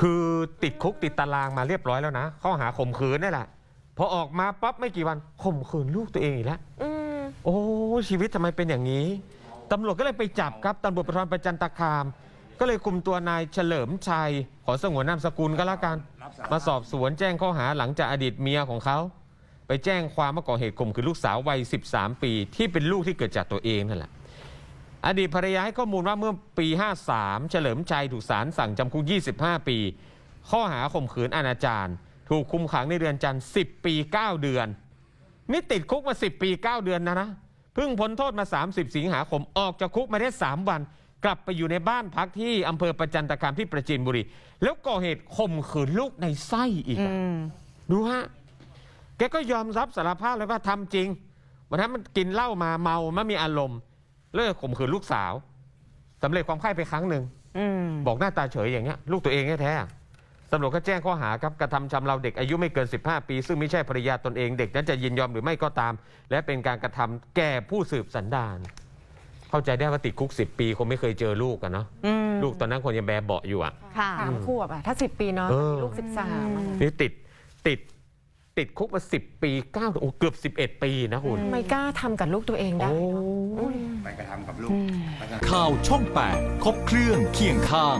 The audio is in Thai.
คือติดคุกติดตารางมาเรียบร้อยแล้วนะข้อหาข่มขืนนี่แหละพอออกมาปั๊บไม่กี่วันข่มขืนลูกตัวเองอีกแล้วอืมโอ้ชีวิตทำไมเป็นอย่างนี้ตำรวจก็เลยไปจับครับตำรวจปทรประจันตคาม ก็เลยคุมตัวนายเฉลิมชัย ขอสงวนนามสกุลก็แล้วกัน มาสอบสวนแจ้งข้อหาหลังจากอดีตเมียของเขา ไปแจ้งความว่าก่อเหตุข่มขืนลูกสาววัย 13 ปี ที่เป็นลูกที่เกิดจากตัวเองนั่นแหละ อดีตภรรยาให้ข้อมูลว่าเมื่อปี 53 เฉลิมชัยถูกศาลสั่งจำคุก 25 ปี ข้อหาข่มขืนอนาจารถูกคุมขังในเรือนจำ10 ปี 9 เดือน นี่ติดคุกมา 10 ปี 9 เดือนนะนะเพิ่งพ้นโทษมา 30 สิงหาคมออกจากคุกมาได้ 3 วัน กลับไปอยู่ในบ้านพักที่อำเภอประจันตคามที่ประจินบุรี แล้วก่อเหตุข่มขืนลูกในไส้อีกอือะมดูฮะแกก็ยอมรับสารภาพเลยว่าทำจริงวันนั้นมันกินเหล้ามาเมาไม่มีอารมณ์ เลิกข่มขืนลูกสาวสำเร็จความไข้ไปครั้งหนึ่งอืมบอกหน้าตาเฉยอย่างเงี้ยลูกตัวเองแท้ๆตำรวจก็แจ้งข้อหาครับกระทำชำเราเด็กอายุไม่เกิน 15 ปี ซึ่งไม่ใช่ภรรยาตนเองเด็กนั้นจะยินยอมหรือไม่ก็ตาม และเป็นการกระทำแก่ผู้สืบสันดาน เข้าใจได้ว่าติดคุก 10 ปีคงไม่เคยเจอลูกกันเนาะอืมลูกตอนนั้นคนยังแบเบาะอยู่อะค่ะ สามขวบอะถ้าสิบปีเนาะเออ ลูกสิบสาม นี่ติดติด ติดคุกมา 10 ปี9โอ้เกือบ 11 ปีนะคุณ ไม่กล้าทำกับลูกตัวเองได้โอ้เนอะยไปกระทำกับลูกไปกระทำข่าวช่อง 8 ครบเครื่องเคียงข้าง